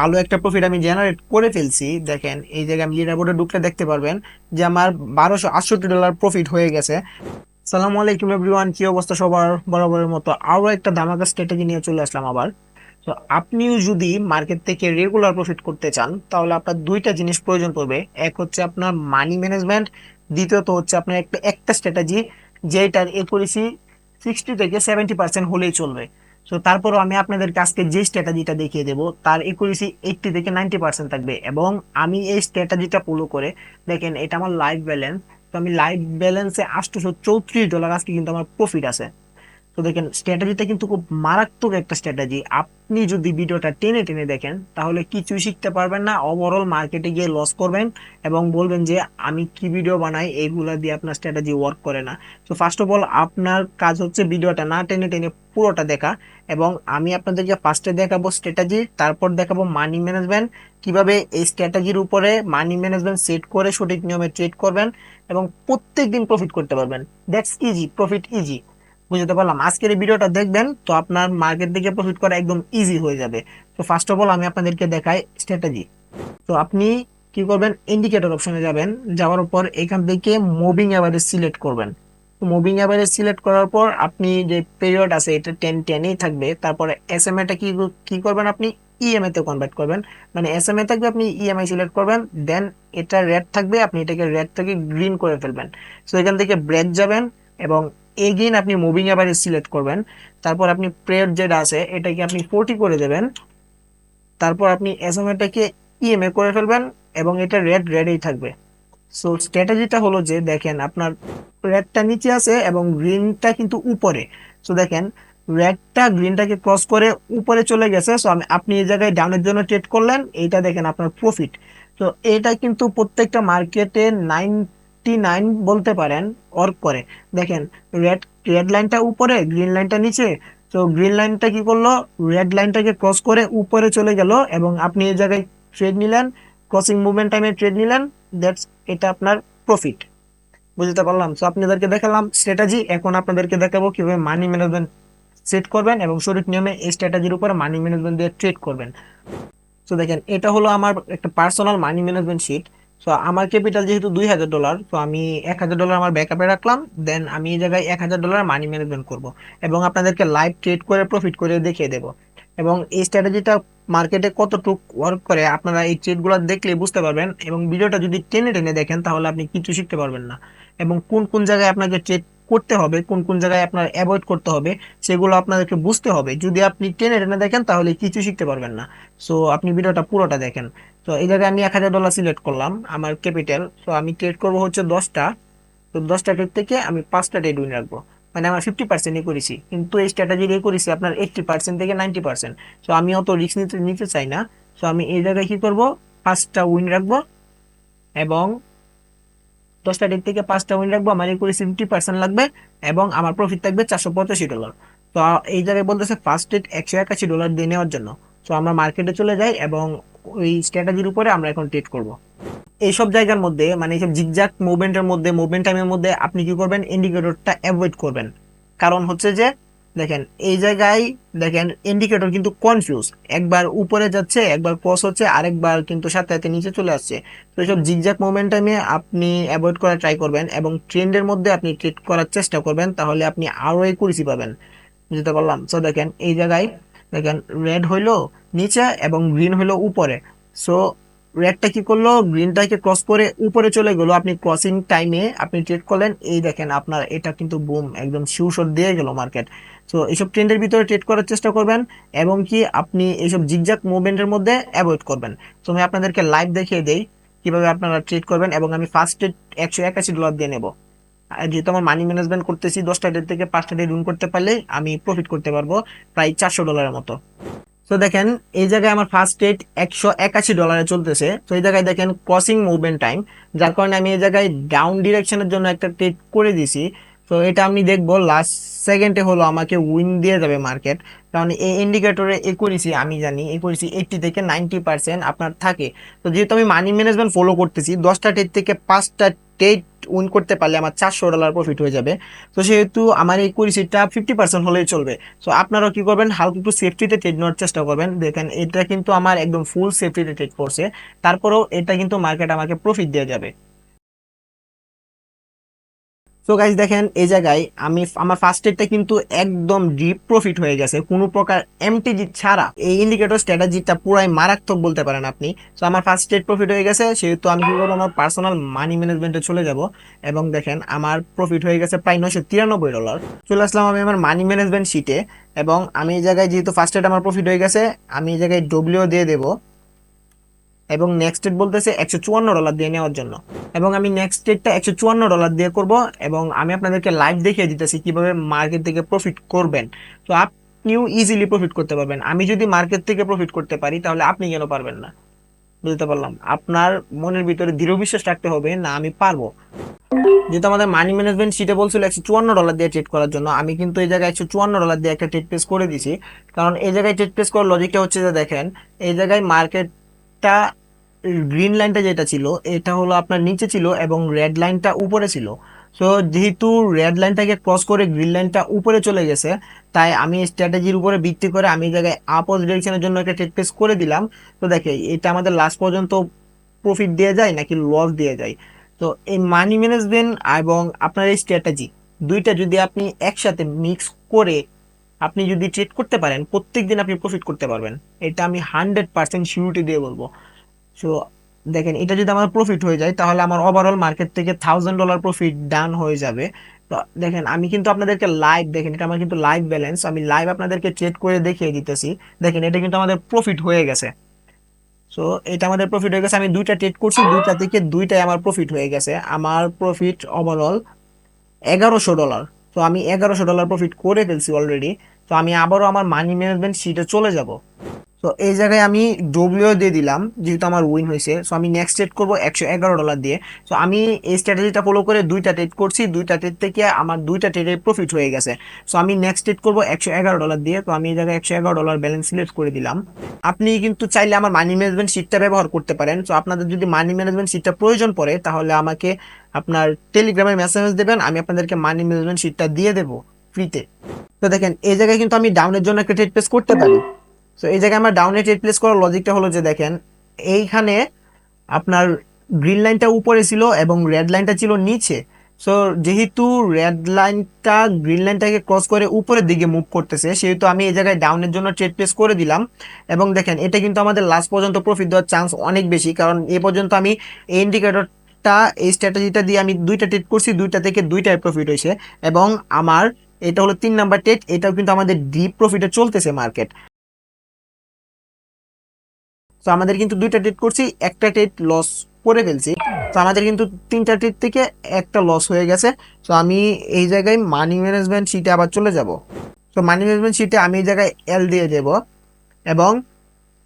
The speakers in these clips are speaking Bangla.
ভালো একটা প্রফিট আমি জেনারেট করে ফেলছি। দেখেন, এই জায়গায় আমি বোর্ডে ঢুকলে দেখতে পারবেন যে আমার বারোশো আটষট্টি ডলার প্রফিট হয়ে গেছে। সালামু আলাইকুম এভরিওয়ান কি অবস্থা সবার? বরাবরের মতো আরও একটা ধামাকা স্ট্র্যাটেজি নিয়ে চলে আসলাম আবার। তো আপনিও যদি মার্কেট থেকে রেগুলার প্রফিট করতে চান, তাহলে আপনার দুইটা জিনিস প্রয়োজন পড়বে। এক হচ্ছে আপনার মানি ম্যানেজমেন্ট দ্বিতীয়ত হচ্ছে আপনার একটা একটা স্ট্র্যাটেজি যেটার একুরেসি সিক্সটি থেকে সেভেন্টি পার্সেন্ট হলেই চলবে। তো তারপরও আমি আপনাদেরকে আজকে যে স্ট্র্যাটাজিটা দেখিয়ে দেবো, তার একুরেসি এইটটি থেকে নাইনটি পার্সেন্ট থাকবে। এবং আমি এই স্ট্র্যাটাজিটা ফলো করে, দেখেন, এটা আমার লাইফ ব্যালেন্স তো আমি লাইফ ব্যালেন্সে আটশোশো চৌত্রিশ ডলার আজকে কিন্তু আমার প্রফিট আছে। তো দেখেন স্ট্র্যাটেজিটা কিন্তু খুব মারাত্মক একটা স্ট্র্যাটেজি আপনি যদি ভিডিওটা টেনে টেনে দেখেন, তাহলে কিছুই শিখতে পারবেন না। ওভারঅল মার্কেটে গিয়ে লস করবেন এবং বলবেন যে, আমি কি ভিডিও বানাই? এইগুলা দিয়ে আপনার স্ট্র্যাটেজি ওয়ার্ক করে না। তো ফার্স্ট অফ অল আপনার কাজ হচ্ছে ভিডিওটা না টেনে টেনে পুরোটা দেখা এবং আমি আপনাদেরকে ফার্স্টে দেখাবো স্ট্র্যাটেজি তারপর দেখাবো মানি ম্যানেজমেন্ট কীভাবে এই স্ট্র্যাটেজির উপরে মানি ম্যানেজমেন্ট সেট করে সঠিক নিয়মে ট্রেড করবেন এবং প্রত্যেক দিন প্রফিট করতে পারবেন। দ্যাটস ইজি প্রফিট ইজি বুঝতে পারলাম আজকের এই ভিডিওটা দেখবেন তো আপনার মার্কেট থেকে প্রফিট করা একদম ইজি হয়ে যাবে। তো ফার্স্ট অফ অল আমি আপনাদেরকে দেখাই স্ট্র্যাটেজি তো আপনি কি করবেন? ইন্ডিকেটর অপশনে যাবেন, যাওয়ার পর এখান থেকে মুভিং অ্যাভারেজ সিলেক্ট করবেন। তো মুভিং অ্যাভারেজ সিলেক্ট করার পর আপনি যে পিরিয়ড আছে, এটা টেন টেনেই থাকবে। তারপরে এস এম এটা কি কি করবেন আপনি? ইএমআই তে কনভার্ট করবেন। মানে এস এম এ থাকবে, আপনি ইএমআই সিলেক্ট করবেন। দেন এটা রেড থাকবে, আপনি এটাকে রেড থেকে গ্রিন করে ফেলবেন। সো এখান থেকে ব্রেক যাবেন এবং এগেইন আপনি মুভিং আবার সিলেক্ট করবেন। তারপর আপনি প্রেয়ার যেটা আছে, এটাকে আপনি ফোর্টি করে দেবেন। তারপর আপনি এসএমএটাকে ইএমএ করে ফেলবেন এবং এটা রেড রেডেই থাকবে। সো স্ট্র্যাটেজিটা হলো যে, দেখেন আপনার রেডটা নিচে আছে এবং গ্রিনটা কিন্তু উপরে। সো দেখেন রেডটা গ্রিনটাকে ক্রস করে উপরে চলে গেছে। সো আমি, আপনি এই জায়গায় ডাউনের জন্য ট্রেড করলেন। এইটা দেখেন আপনার প্রফিট তো এটা কিন্তু প্রত্যেকটা মার্কেটে নাইনটি নাইন বলতে পারেন ওয়ার্ক করে। দেখেন রেড রেড লাইনটা উপরে গ্রিন লাইনটা নিচে। তো গ্রিন লাইনটা কি করল? রেড লাইনটাকে ক্রস করে উপরে চলে গেল এবং আপনি এই জায়গায় ট্রেড নিলেন ক্রসিং মুভমেন্ট টাইমে ট্রেড নিলেন দ্যাটস এটা আপনার প্রফিট বুঝতে পারলাম? তো আপনাদেরকে দেখালাম স্ট্র্যাটেজি এখন আপনাদেরকে দেখাবো কীভাবে মানি ম্যানেজমেন্ট সেট করবেন এবং সঠিক নিয়মে এই স্ট্র্যাটেজির উপর মানি ম্যানেজমেন্ট দিয়ে ট্রেড করবেন। তো দেখেন, এটা হলো আমার একটা পার্সোনাল মানি ম্যানেজমেন্ট শিট তো আমার ক্যাপিটাল যেহেতু দুই হাজার ডলার তো আমি এক হাজার ডলার আমার ব্যাকআপে রাখলাম দেন আমি এই জায়গায় এক হাজার ডলার মানি ম্যানেজমেন্ট করব এবং আপনাদেরকে লাইভ ট্রেড করে প্রফিট করে দেখিয়ে দেবো। এবং এই স্ট্র্যাটেজিটা মার্কেটে কতটুক ওয়ার্ক করে আপনারা এই ট্রেডগুলো দেখলে বুঝতে পারবেন এবং ভিডিওটা যদি টেনে টেনে দেখেন, তাহলে আপনি কিছু শিখতে পারবেন না। এবং কোন কোন জায়গায় আপনাকে ট্রেড করতে হবে, কোন কোন জায়গায় আপনার অ্যাভয়েড করতে হবে, সেগুলো আপনাদেরকে বুঝতে হবে। যদি আপনি টেনে টেনে দেখেন, তাহলে কিছু শিখতে পারবেন না। সো আপনি ভিডিওটা পুরোটা দেখেন। তো এই জায়গায় আমি এক হাজার ডলার সিলেক্ট করলাম আমার ক্যাপিটাল তো আমি ট্রেড করব হচ্ছে দশটা। তো দশটা ট্রেড থেকে আমি পাঁচটা ট্রেড উইন রাখব। মানে আমার ফিফটি পার্সেন্টই করেছি। কিন্তু এই স্ট্র্যাটেজি দিয়ে করেছি আপনার এইটটি পার্সেন্ট থেকে নাইনটি পার্সেন্ট সো আমি অত রিস্ক নিতে নিতে চাই না। সো আমি এই জায়গায় কি করব? পাঁচটা উইন রাখব। এবং দশটা ডেট থেকে পাঁচটা উইন রাখব। আমার এই করে ফিফটি পার্সেন্ট লাগবে। এবং আমার প্রফিট থাকবে চারশো পঁচাশি ডলার তো এই জায়গায় বলতেছে ফার্স্ট ডেট একশো একাশি ডলার দিয়ে নেওয়ার জন্য। তো আমরা মার্কেটে চলে যাই এবং ওই স্ট্র্যাটেজির উপরে আমরা এখন ট্রেড করব। এইসব জায়গার মধ্যে মানে এইসব জিগজাক মুভমেন্টের মধ্যে মুভমেন্ট টাইমের মধ্যে আপনি কি করবেন? ইন্ডিকেটরটা অ্যাভয়েড করবেন। কারণ হচ্ছে যে, দেখেন, এই জায়গায়, দেখেন ইন্ডিকেটর কিন্তু কনফিউজ একবার উপরে যাচ্ছে, একবার ক্রস হচ্ছে, আরেকবার কিন্তু সাথে সাথে নিচে চলে আসছে। তো এইসব জিগজাক মুভমেন্ট টাইমে আপনি অ্যাভয়েড করার ট্রাই করবেন এবং ট্রেন্ডের মধ্যে আপনি ট্রেড করার চেষ্টা করবেন, তাহলে আপনি আরও এই কুরিসি পাবেন। বুঝতে পারলাম? সো দেখেন, এই জায়গায় দেখেন রেড হইল নিচে এবং গ্রিন হইল উপরে। সো রেডটা কি করল? গ্রিনটাকে ক্রস করে উপরে চলে গেলো। আপনি ক্রসিং টাইমে আপনি ট্রেড করলেন। এই দেখেন, আপনার এটা কিন্তু বুম একদম শিউশট দিয়ে গেল মার্কেট তো এইসব ট্রেন্ডের ভিতরে ট্রেড করার চেষ্টা করবেন এবং কি আপনি এইসব জিগজাক মুভমেন্টের মধ্যে অ্যাভয়েড করবেন। তো আমি আপনাদেরকে লাইভ দেখিয়ে দেই কীভাবে আপনারা ট্রেড করবেন এবং আমি ফার্স্ট ট্রেড একশো একাশি ডলার দিয়ে নেব। যেহেতু আমার মানি ম্যানেজমেন্ট করতেছি, দশটা ডেট থেকে পাঁচটা ডেট রুন করতে পারলে আমি প্রফিট করতে পারব প্রায় চারশো ডলারের মতো। তো দেখেন, এই জায়গায় আমার ফার্স্ট ডেট একশো একাশি ডলারে চলতেছে। তো এই জায়গায় দেখেন ক্রসিং মুভমেন্ট টাইম যার কারণে আমি এই জায়গায় ডাউন ডিরেকশনের জন্য একটা ট্রেড করে দিছি। তো এটা আমি দেখব লাস্ট সেকেন্ডে হলো আমাকে উইন দিয়ে যাবে মার্কেট কারণ এই ইন্ডিকেটরে একুরেসি আমি জানি একুরেসি এইটটি থেকে নাইনটি পার্সেন্ট আপনার থাকে। তো, যেহেতু আমি মানি ম্যানেজমেন্ট ফলো করতেছি, দশটা ট্রেড থেকে পাঁচটা ট্রেড উইন করতে পারলে আমার চারশো ডলার প্রফিট হয়ে যাবে। তো সেহেতু আমার এই সিটটা ফিফটি পার্সেন্ট হলেই চলবে। তো আপনারাও কি করবেন? হালকা একটু সেফটিতে ট্রেড নেওয়ার চেষ্টা করবেন। দেখেন, এটা কিন্তু আমার একদম ফুল সেফটিতে ট্রেড করছে। তারপরেও এটা কিন্তু মার্কেট আমাকে প্রফিট দেওয়া যাবে। তো গাইজ দেখেন, এই জায়গায় আমি আমার ফার্স্ট এডটা কিন্তু একদম ডিপ প্রফিট হয়ে গেছে। কোনো প্রকার এমটিজি ছাড়া। এই ইন্ডিকেটর স্ট্র্যাটেজিটা পুরাই মারাত্মক বলতে পারেন আপনি। সো আমার ফার্স্ট এড প্রফিট হয়ে গেছে, সেহেতু আমি কি করব? আমার পার্সোনাল মানি ম্যানেজমেন্টে চলে যাব। এবং দেখেন, আমার প্রফিট হয়ে গেছে প্রায় নয়শো তিরানব্বই ডলার চলে আসলাম আমি আমার মানি ম্যানেজমেন্ট শিটে এবং আমি এই জায়গায় যেহেতু ফার্স্ট এড আমার প্রফিট হয়ে গেছে, আমি এই জায়গায় ডব্লিউ দিয়ে দেবো। এবং নেক্সট ডেট বলতেছে একশো চুয়ান্ন ডলার দিয়ে নেওয়ার জন্য। এবং আমি নেক্সট ডেটটা একশো চুয়ান্ন ডলার দিয়ে করব এবং আমি আপনাদেরকে লাইভ দেখিয়ে দিতেছি কীভাবে মার্কেট থেকে প্রফিট করবেন। তো আপনিও ইজিলি প্রফিট করতে পারবেন। আমি যদি মার্কেট থেকে প্রফিট করতে পারি, তাহলে আপনি কেন পারবেন না? বুঝতে পারলাম। আপনার মনের ভিতরে দৃঢ় বিশ্বাস রাখতে হবে, না আমি পারব। যেহেতু আমাদের মানি ম্যানেজমেন্ট শিটে বলছিল একশো চুয়ান্ন ডলার দিয়ে ট্রেড করার জন্য, আমি কিন্তু এই জায়গায় একশো চুয়ান্ন ডলার দিয়ে একটা ট্রেড পেস করে দিছি। কারণ এই জায়গায় ট্রেড পেস করার লজিকটা হচ্ছে যে দেখেন, এই জায়গায় মার্কেটটা গ্রিন লাইনটা যেটা ছিল, এটা হলো আপনার নিচে ছিল এবং রেড লাইনটা উপরে ছিল। সো যেহেতু রেড লাইনটাকে ক্রস করে গ্রিন লাইনটা উপরে চলে গেছে, তাই আমি স্ট্র্যাটেজির উপরে ভিত্তি করে আমি জায়গায় আপোজ ডিরেকশনের জন্য একটা টেক পেস করে দিলাম। তো দেখে, এটা আমাদের লাস্ট পর্যন্ত প্রফিট দিয়ে যায় নাকি লস দিয়ে যায়? তো এই মানি ম্যানেজমেন্ট এবং আপনার এই স্ট্র্যাটেজি দুইটা যদি আপনি একসাথে মিক্স করে আপনি যদি ট্রেড করতে পারেন প্রত্যেক দিন আপনি প্রফিট করতে পারবেন। এটা আমি হান্ড্রেড পার্সেন্ট সিউরিটি দিয়ে বলব। সো দেখেন, এটা যদি আমার প্রফিট হয়ে যায়, তাহলে আমার ওভারঅল মার্কেট থেকে থাউজেন্ড ডলার প্রফিট ডান হয়ে যাবে। তো, দেখেন, আমি কিন্তু আপনাদেরকে লাইভ দেখেন, এটা আমার কিন্তু লাইভ ব্যালেন্স আমি লাইভ আপনাদেরকে ট্রেড করে দেখিয়ে দিতেছি। দেখেন, এটা কিন্তু আমাদের প্রফিট হয়ে গেছে। সো এটা আমাদের প্রফিট হয়ে গেছে। আমি দুইটা ট্রেড করছি, দুইটা থেকে দুইটাই আমার প্রফিট হয়ে গেছে। আমার প্রফিট ওভারঅল এগারোশো ডলার তো, আমি এগারোশো ডলার প্রফিট করে ফেলছি অলরেডি তো আমি আবারও আমার মানি ম্যানেজমেন্ট শিটে চলে যাব। তো এই জায়গায় আমি ডব্লিউ দিয়ে দিলাম, যেহেতু আমার উইন হয়েছে। সো আমি নেক্সট ট্রেড করব একশো এগারো ডলার দিয়ে। সো আমি এই স্ট্র্যাটেজিটা ফলো করে দুইটা ট্রেড করছি। দুইটা ট্রেড থেকে আমার দুইটা ট্রেডের প্রফিট হয়ে গেছে। সো আমি নেক্সট ট্রেড করব একশো এগারো ডলার দিয়ে। তো আমি এই জায়গায় একশো এগারো ডলার ব্যালেন্স সিলেক্ট করে দিলাম। আপনি কিন্তু চাইলে আমার মানি ম্যানেজমেন্ট শিটটা ব্যবহার করতে পারেন। সো আপনাদের যদি মানি ম্যানেজমেন্ট শিটটা প্রয়োজন পড়ে, তাহলে আমাকে আপনার টেলিগ্রামে মেসেজ দেবেন। আমি আপনাদেরকে মানি ম্যানেজমেন্ট শিটটা দিয়ে দেবো। ফ্রিতে তো দেখেন, এই জায়গায় কিন্তু আমি ডাউনের জন্য একটা ট্রেড প্লেস করতে পারি। তো এই জায়গায় আমার ডাউনে ট্রেড প্লেস করার লজিকটা হলো যে দেখেন, এইখানে আপনার গ্রিন লাইনটা উপরে ছিল এবং রেড লাইনটা ছিল নিচে। সো যেহেতু রেড লাইনটা গ্রিন লাইনটাকে ক্রস করে উপরের দিকে মুভ করতেছে, সেহেতু আমি এই জায়গায় ডাউনের জন্য ট্রেড প্লেস করে দিলাম। এবং দেখেন, এটা কিন্তু আমাদের লাস্ট পর্যন্ত প্রফিট দেওয়ার চান্স অনেক বেশি। কারণ এ পর্যন্ত আমি এই ইন্ডিকেটরটা এই স্ট্র্যাটেজিটা দিয়ে আমি দুইটা ট্রেড করছি, দুইটা থেকে দুইটাই প্রফিট হয়েছে। এবং আমার এটা হলো তিন নাম্বার ট্রেড এটাও কিন্তু আমাদের ডিপ প্রফিটে চলতেছে মার্কেট তো আমাদের কিন্তু দুইটা ট্রেড করছি, একটা ট্রেড লস করে ফেলছি। তো আমাদের কিন্তু তিনটা ট্রেড থেকে একটা লস হয়ে গেছে। তো আমি এই জায়গায় মানি ম্যানেজমেন্ট শিটে আবার চলে যাব। তো মানি ম্যানেজমেন্ট শিটে আমি এই জায়গায় এল দিয়ে দেব এবং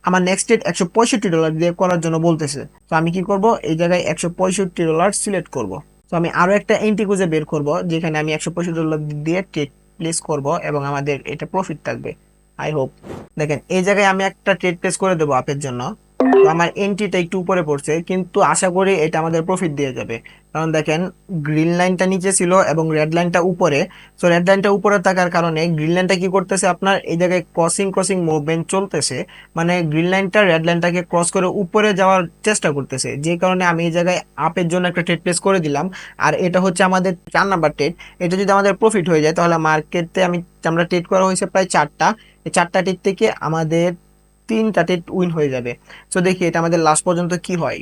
আমার নেক্সট ট্রেড একশো পঁয়ষট্টি ডলার দিয়ে করার জন্য বলতেছে। তো আমি কি করব? এই জায়গায় একশো পঁয়ষট্টি ডলার সিলেক্ট করব। তো আমি আরও একটা এন্ট্রি খুঁজে বের করব, যেখানে আমি একশো পঁয়ষট্টি ডলার দিয়ে ট্রেড প্লেস করব এবং আমাদের এটা প্রফিট থাকবে আই হোপ দেখেন, এই জায়গায় আমি একটা ট্রেড প্লেস করে দেবো আপের জন্য। তো আমার এন্ট্রিটা একটু উপরে পড়ছে, কিন্তু আশা করি এটা আমাদের প্রফিট দিয়ে যাবে। কারণ দেখেন গ্রিন লাইনটা নিচে ছিল এবং রেড লাইনটা উপরে। সো রেড লাইনটা উপরে থাকার কারণে গ্রিন লাইনটা কি করতেছে আপনার? এই জায়গায় ক্রসিং ক্রসিং মুভমেন্ট চলতেছে। মানে গ্রিন লাইনটা রেড লাইনটাকে ক্রস করে উপরে যাওয়ার চেষ্টা করতেছে। যে কারণে আমি এই জায়গায় আপের জন্য একটা ট্রেড প্লেস করে দিলাম। আর এটা হচ্ছে আমাদের চার নাম্বার ট্রেড এটা যদি আমাদের প্রফিট হয়ে যায়, তাহলে মার্কেটে আমি, আমরা ট্রেড করা হয়েছে প্রায় চারটা। এই চারটা ট্রেড থেকে আমাদের তিনটা ট্রেড উইন হয়ে যাবে। তো দেখি এটা আমাদের লাস্ট পর্যন্ত কি হয়।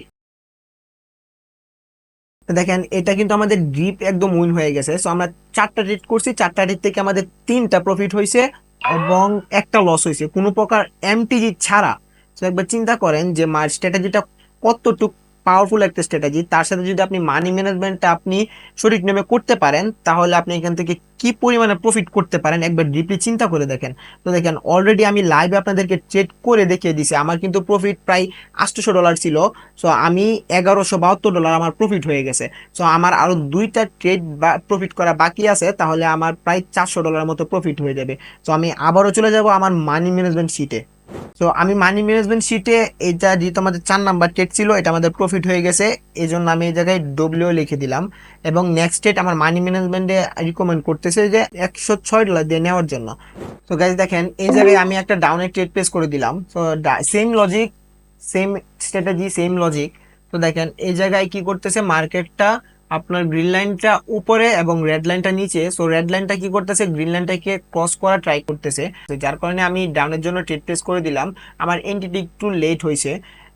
দেখেন, এটা কিন্তু আমাদের ডিপ একদম উইন হয়ে গেছে। সো আমরা চারটা রেট করছি, চারটা রেট থেকে আমাদের তিনটা প্রফিট হয়েছে এবং একটা লস হয়েছে কোনো প্রকার এমটিজি ছাড়া। তো একবার চিন্তা করেন যে মার স্ট্র্যাটেজিটা কতটুক পাওয়ারফুল একটা স্ট্র্যাটেজি তার সাথে যদি আপনি মানি ম্যানেজমেন্টটা আপনি সঠিক নেমে করতে পারেন, তাহলে আপনি এখান থেকে কি পরিমাণে প্রফিট করতে পারেন একবার ডিপলি চিন্তা করে দেখেন। তো দেখেন অলরেডি আমি লাইভে আপনাদেরকে ট্রেড করে দেখিয়ে দিছি আমার কিন্তু প্রফিট প্রায় আটশোশো ডলার ছিল। সো আমি এগারোশো বাহাত্তর ডলার আমার প্রফিট হয়ে গেছে। সো আমার আরও দুইটা ট্রেড বা প্রফিট করা বাকি আছে, তাহলে আমার প্রায় চারশো ডলার মতো প্রফিট হয়ে যাবে। সো আমি আবারও চলে যাব আমার মানি ম্যানেজমেন্ট শিটে তো আমি মানি ম্যানেজমেন্ট শিটে এটা যেহেতু আমাদের চার নাম্বার ট্রেড ছিল, এটা আমাদের প্রফিট হয়ে গেছে। এই জন্য আমি এই জায়গায় ডব্লিউ লিখে দিলাম। এবং নেক্সট ডেট আমার মানি ম্যানেজমেন্টে রিকমেন্ড করতেছে যে একশো ছয় ডলার দিয়ে নেওয়ার জন্য। তো গাইজ দেখেন, এই জায়গায় আমি একটা ডাউনের ট্রেড প্লেস করে দিলাম। তো same logic same strategy same logic তো দেখেন, এই জায়গায় কি করতেছে মার্কেটটা আপনার গ্রিন লাইনটা উপরে এবং রেড লাইনটা নিচে। সো রেড লাইনটা কি করতেছে? গ্রিন লাইনটাকে ক্রস করা ট্রাই করতেছে। তো যার কারণে আমি ডাউনের জন্য ট্রেড প্লেস করে দিলাম। আমার এন্টিটি একটু লেট হয়েছে।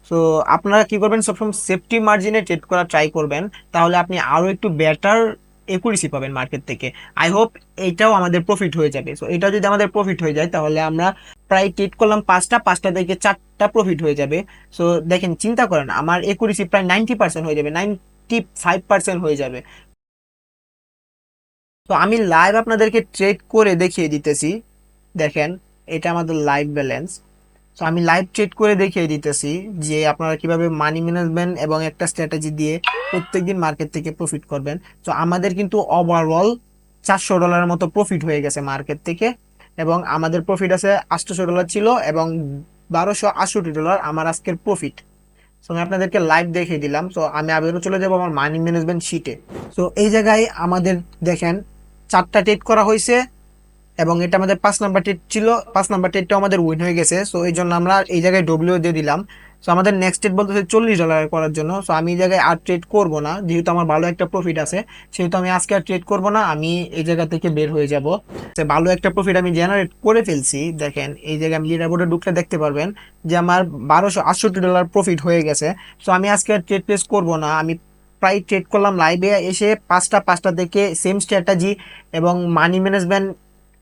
সো আপনারা কি করবেন? সবসময় সেফটি মার্জিনে ট্রেড করা ট্রাই করবেন। তাহলে আপনি আরও একটু বেটার একুরেসি পাবেন মার্কেট থেকে। আই হোপ এইটাও আমাদের প্রফিট হয়ে যাবে। সো এটাও যদি আমাদের প্রফিট হয়ে যায়, তাহলে আমরা প্রায় ট্রেড করলাম পাঁচটা। পাঁচটা থেকে চারটা প্রফিট হয়ে যাবে। সো দেখেন, চিন্তা করেন, আমার একুরেসি প্রায় নাইনটি পার্সেন্ট হয়ে যাবে। নাইনটি ফাইভ পার্সেন্ট হয়ে যাবে। তো আমি লাইভ আপনাদেরকে ট্রেড করে দেখিয়ে দিতেছি। দেখেন, এটা আমাদের লাইভ ব্যালেন্স তো আমি লাইভ ট্রেড করে দেখিয়ে দিতেছি যে আপনারা কীভাবে মানি ম্যানেজমেন্ট এবং একটা স্ট্র্যাটেজি দিয়ে প্রত্যেকদিন মার্কেট থেকে প্রফিট করবেন। তো আমাদের কিন্তু ওভারঅল চারশো ডলারের মতো প্রফিট হয়ে গেছে মার্কেট থেকে এবং আমাদের প্রফিট আছে আটশোশো ডলার ছিল এবং বারোশো আটষট্টি ডলার আমার আজকের প্রফিট সো আমি আপনাদেরকে লাইভ দেখিয়ে দিলাম। সো আমি আবারও চলে যাব আমার মানি ম্যানেজমেন্ট শিটে সো এই জায়গায় আমাদের দেখেন, চারটা টেট করা হয়েছে। এবং এটা আমাদের পাঁচ নাম্বার ট্রেড ছিল, পাঁচ নাম্বার ট্রেডটাও আমাদের উইন হয়ে গেছে সো এই জন্য আমরা এই জায়গায় ডব্লিউ দিয়ে দিলাম। সো আমাদের নেক্সট ট্রেড বলতেছে চল্লিশ ডলার করার জন্য সো আমি এই জায়গায় আর ট্রেড করব না, যেহেতু আমার ভালো একটা প্রফিট আছে, সেহেতু আমি আজকে আর ট্রেড করব না, আমি এই জায়গা থেকে বের হয়ে যাব। সে ভালো একটা প্রফিট আমি জেনারেট করে ফেলছি, দেখেন এই জায়গায় আমি লিডার বোর্ডে ঢুকলে দেখতে পারবেন যে আমার বারোশো আটষট্টি ডলার প্রফিট হয়ে গেছে। সো আমি আজকে আর ট্রেড প্লেস করব না, আমি প্রায় ট্রেড করলাম লাইভে এসে পাঁচটা পাঁচটা থেকে সেম স্ট্র্যাটেজি এবং মানি ম্যানেজমেন্ট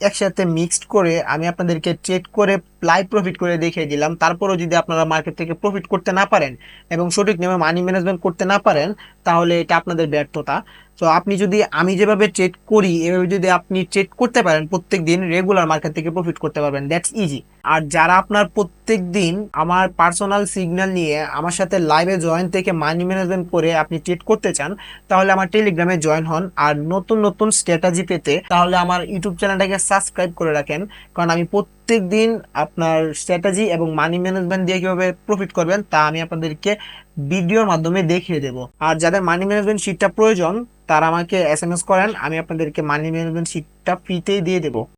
একসাথে মিক্সড করে আমি আপনাদেরকে ট্রেড করে লাই প্রফিট করে দেখিয়ে দিলাম। তারপরেও যদি আপনারা মার্কেট থেকে প্রফিট করতে না পারেন এবং সঠিক নিয়মে মানি ম্যানেজমেন্ট করতে না পারেন, তাহলে এটা আপনাদের ব্যর্থতা। তো আপনি যদি আমি যেভাবে ট্রেড করি, এভাবে যদি আপনি ট্রেড করতে পারেন প্রত্যেক দিন রেগুলার মার্কেট থেকে প্রফিট করতে পারবেন। দ্যাটস ইজি আর যারা আপনার প্রত্যেক দিন আমার পার্সোনাল সিগন্যাল নিয়ে আমার সাথে লাইভে জয়েন থেকে মানি ম্যানেজমেন্ট করে আপনি ট্রেড করতে চান, তাহলে আমার টেলিগ্রামে জয়েন হন। আর নতুন নতুন স্ট্র্যাটেজি পেতে তাহলে আমার ইউটিউব চ্যানেলটাকে সাবস্ক্রাইব করে রাখেন। কারণ আমি প্রত্যেক দিন আপনার স্ট্র্যাটেজি এবং মানি ম্যানেজমেন্ট দিয়ে কীভাবে প্রফিট করবেন, তা আমি আপনাদেরকে ভিডিওর মাধ্যমে দেখিয়ে দেব। আর যাদের মানি ম্যানেজমেন্ট শিটটা প্রয়োজন, তারা আমাকে এস এম এস করেন, আমি আপনাদেরকে মানি ম্যানেজমেন্ট শিটটা ফ্রিতেই দিয়ে দেবো।